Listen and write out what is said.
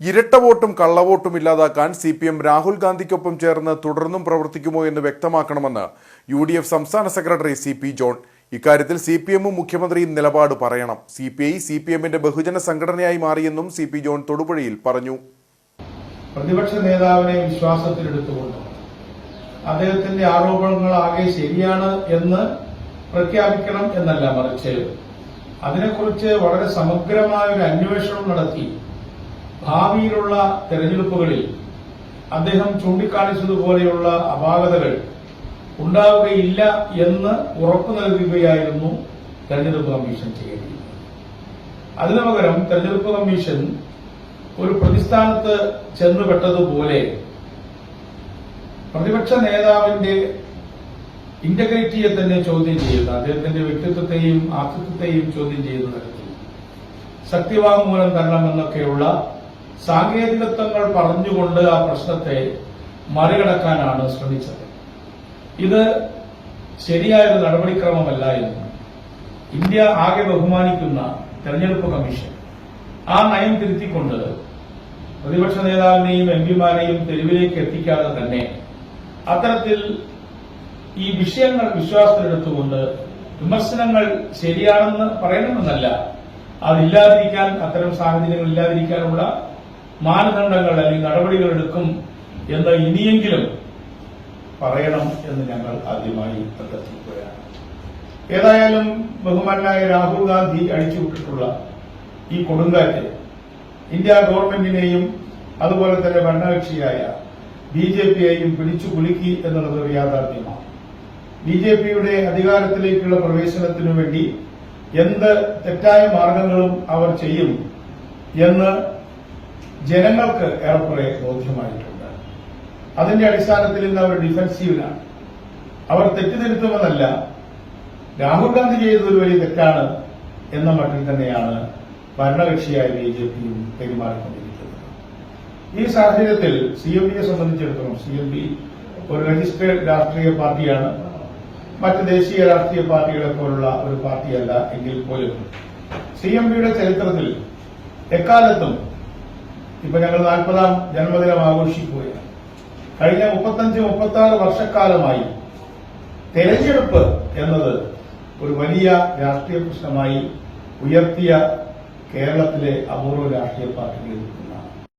ഇരട്ട വോട്ടും കള്ളവോട്ടും ഇല്ലാതാക്കാൻ സി പി എം രാഹുൽ ഗാന്ധിക്കൊപ്പം ചേർന്ന് തുടർന്നും പ്രവർത്തിക്കുമോ എന്ന് വ്യക്തമാക്കണമെന്ന് യു ഡി എഫ് സംസ്ഥാന സെക്രട്ടറി സി പി ജോൺ. ഇക്കാര്യത്തിൽ സി പി എമ്മും മുഖ്യമന്ത്രിയും നിലപാട് പറയണം. C P I C P എമ്മിന്റെ ബഹുജന സംഘടനയായി മാറിയെന്നും സി പി ജോൺ തൊടുപുഴയിൽ പറഞ്ഞു. പ്രതിപക്ഷ നേതാവിനെ വിശ്വാസത്തിലെടുത്തുകൊണ്ട് അദ്ദേഹത്തിന്റെ ആരോപണങ്ങൾ ആകെ ശരിയാണ് എന്ന് പ്രഖ്യാപിക്കണം എന്നല്ല മറിച്ച്. അതിനെക്കുറിച്ച് വളരെ സമഗ്രമായ ഒരു അന്വേഷണം നടത്തി ഭാവിയിലുള്ള തെരഞ്ഞെടുപ്പുകളിൽ അദ്ദേഹം ചൂണ്ടിക്കാണിച്ചതുപോലെയുള്ള അപാകതകൾ ഉണ്ടാവുകയില്ല എന്ന് ഉറപ്പു നൽകുകയായിരുന്നു തെരഞ്ഞെടുപ്പ് കമ്മീഷൻ ചെയ്യേണ്ടത് അതിനു പകരം തെരഞ്ഞെടുപ്പ് കമ്മീഷൻ ഒരു പ്രതിസ്ഥാനത്ത് ചെന്നുപെട്ടതുപോലെ പ്രതിപക്ഷ നേതാവിന്റെ ഇന്റഗ്രിറ്റിയെ തന്നെ ചോദ്യം ചെയ്യുന്ന അദ്ദേഹത്തിന്റെ വ്യക്തിത്വത്തെയും ആസ്തിത്വത്തെയും ചോദ്യം ചെയ്യുന്ന തരത്തിൽ സത്യവാങ്മൂലം തരണമെന്നൊക്കെയുള്ള സാങ്കേതികത്വങ്ങൾ പറഞ്ഞുകൊണ്ട് ആ പ്രശ്നത്തെ മറികടക്കാനാണ് ശ്രമിച്ചത്. ഇത് ശരിയായൊരു നടപടിക്രമമല്ല എന്ന് ഇന്ത്യ ആകെ ബഹുമാനിക്കുന്ന തെരഞ്ഞെടുപ്പ് കമ്മീഷൻ. ആ നയം തിരുത്തിക്കൊണ്ട് പ്രതിപക്ഷ നേതാവിനെയും എം പിമാരെയും തെരുവിലേക്ക് എത്തിക്കാതെ തന്നെ അത്തരത്തിൽ ഈ വിഷയങ്ങൾ വിശ്വാസത്തിലെടുത്തുകൊണ്ട് വിമർശനങ്ങൾ ശരിയാണെന്ന് പറയണമെന്നല്ല. അതില്ലാതിരിക്കാൻ അത്തരം സാഹചര്യങ്ങൾ ഇല്ലാതിരിക്കാനുള്ള മാനദണ്ഡങ്ങൾ അല്ലെങ്കിൽ നടപടികൾ എടുക്കും എന്ന് ഇനിയെങ്കിലും പറയണം എന്ന് ഞങ്ങൾ ആദ്യമായി അഭ്യർത്ഥിക്കുകയാണ് ഏതായാലും ബഹുമാനായ രാഹുൽ ഗാന്ധി അഴിച്ചുവിട്ടിട്ടുള്ള ഈ കൊടുങ്കാറ്റ് ഇന്ത്യ ഗവൺമെന്റിനെയും അതുപോലെ തന്നെ ഭരണകക്ഷിയായ ബി ജെ പിയെയും പിടിച്ചു കുലുക്കി എന്നുള്ളത് ഒരു യാഥാർത്ഥ്യമാണ്. ബി ജെ പിയുടെ അധികാരത്തിലേക്കുള്ള പ്രവേശനത്തിനു വേണ്ടി എന്ത് തെറ്റായ മാർഗങ്ങളും അവർ ചെയ്യും എന്ന് ജനങ്ങൾക്ക് ഏറെക്കുറെ ബോധ്യമായിട്ടുണ്ട്. അതിന്റെ അടിസ്ഥാനത്തിൽ ഇന്ന് അവർ ഡിഫൻസീവിലാണ്. അവർ തെറ്റിദ്ധരുത്തുമെന്നല്ല രാഹുൽ ഗാന്ധി ചെയ്തത് വലിയ തെറ്റാണ് എന്ന മട്ടിൽ തന്നെയാണ് ഭരണകക്ഷിയായ ബി ജെ പിയും പെരുമാറിക്കൊണ്ടിരിക്കുന്നത്. ഈ സാഹചര്യത്തിൽ സി എം പിയെ സംബന്ധിച്ചിടത്തോളം സി എം പി ഒരു രജിസ്റ്റേർഡ് രാഷ്ട്രീയ പാർട്ടിയാണ്. മറ്റ് ദേശീയ രാഷ്ട്രീയ പാർട്ടികളെ പോലുള്ള ഒരു പാർട്ടിയല്ല എങ്കിൽ പോലും സി എം പിയുടെ ചരിത്രത്തിൽ എക്കാലത്തും ഇപ്പൊ ഞങ്ങൾ നാൽപ്പതാം ജന്മദിനം ആഘോഷിക്കുകയാണ്. കഴിഞ്ഞ മുപ്പത്തഞ്ച് മുപ്പത്തി ആറ് വർഷക്കാലമായി തെരഞ്ഞെടുപ്പ് എന്നത് ഒരു വലിയ രാഷ്ട്രീയ പ്രശ്നമായി ഉയർത്തിയ കേരളത്തിലെ അപൂർവ രാഷ്ട്രീയ പാർട്ടികളിൽ